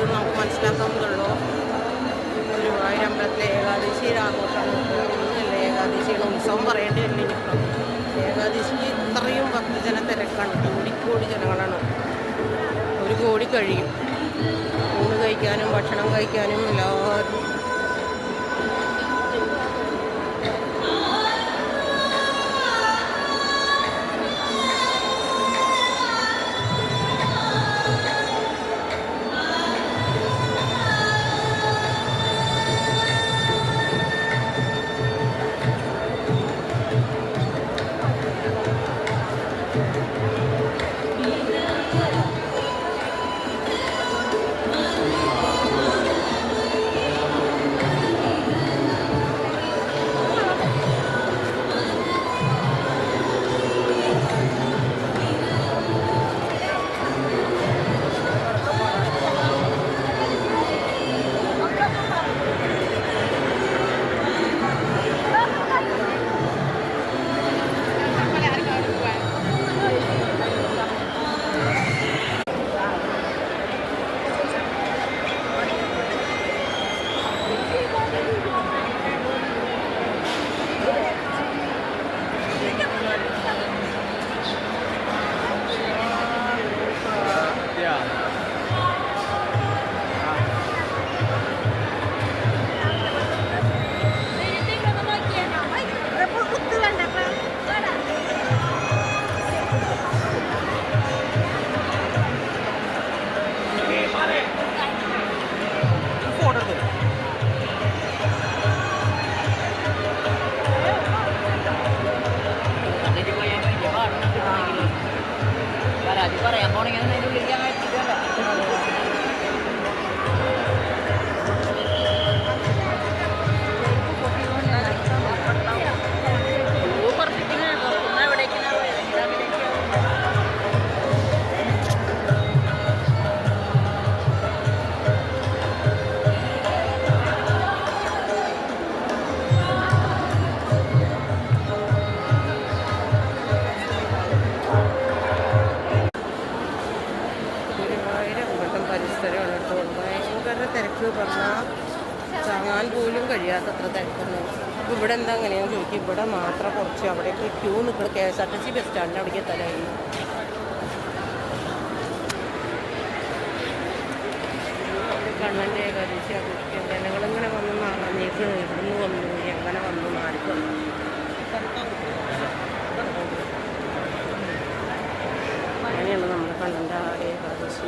ഉണ്ട് നമുക്ക് മനസ്സിലാക്കാവുന്നതുള്ളൂ ഗുരുവായൂർ അമ്പലത്തിലെ ഏകാദശിയുടെ ആഘോഷമാണ് ഒന്നുമില്ല ഏകാദശിയുടെ ഉത്സവം പറയേണ്ടി വരില്ല ഇനിയിപ്പം ഏകാദശിക്ക് ഇത്രയും ഭക്തജന തിരക്കാണ്. കോടിക്കോടി ജനങ്ങളാണ്. ഒരു കോടി കഴിയും. ഊണ് കഴിക്കാനും ഭക്ഷണം കഴിക്കാനും എല്ലാവരും പോണെങ്കിൽ അതിന്റെ ഉള്ളിൽ തിരക്ക് പറഞ്ഞാൽ താങ്ങാൻ പോലും കഴിയാത്തത്ര തിരക്കുന്നു. ഇവിടെ എന്താ അങ്ങനെയാണെന്ന് ചോദിക്കും. ഇവിടെ മാത്രം കുറച്ച് അവിടേക്ക് ക്യൂ നിൽക്കുന്നത് K S R T C bus സ്റ്റാൻഡിന്റെ അവിടേക്ക് എത്താനായി. കണ്ണന്റെ ഏകാദശി ആഘോഷിക്കാൻ ജനങ്ങളിങ്ങനെ വന്ന് നിറഞ്ഞേക്കണ് ഇവിടുന്ന് വന്നു? എങ്ങനെ വന്നു? വന്നു. അങ്ങനെയാണ് കണ്ണന്റെ ഏകാദശി